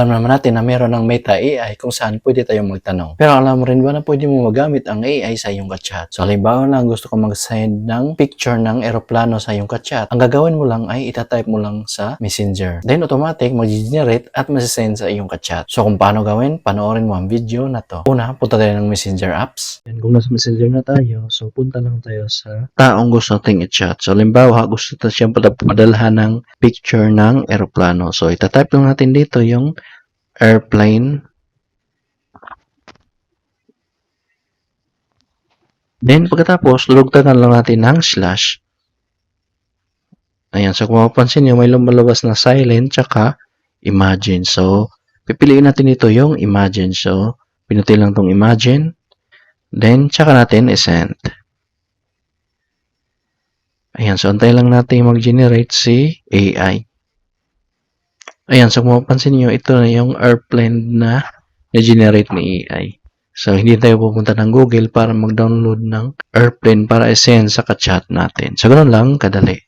alam naman natin na meron ng Meta AI kung saan pwede tayong magtanong. Pero alam mo rin ba na pwede mo magamit ang AI sa iyong kachat? So halimbawa lang gusto ko mag-send ng picture ng eroplano sa iyong kachat. Ang gagawin mo lang ay itatype mo lang sa Messenger. Then automatic mag-generate at masisend sa iyong kachat. So kung paano gawin, panoorin mo ang video na to. Una, punta tayo ng Messenger apps. Yan, kung nasa Messenger na tayo, so punta lang tayo sa taong gusto nating i-chat. So halimbawa, gusto na siyang padalhan ng picture ng eroplano. So itatype lang natin dito yung airplane. Then pagkatapos, lulugtagan lang natin ng slash. Ayan, so kung mapapansin nyo, may lumalabas na silent tsaka imagine. So, pipiliin natin ito yung imagine. So, pinuti lang tong imagine. Then, tsaka natin isend. Ayan, so antay lang natin mag-generate si AI. Ayan, so kung mapapansin nyo, ito na yung airplane na na-generate ni AI. So, hindi tayo pupunta ng Google para mag-download ng airplane para i-send sa ka-chat natin. So, ganun lang, kadali.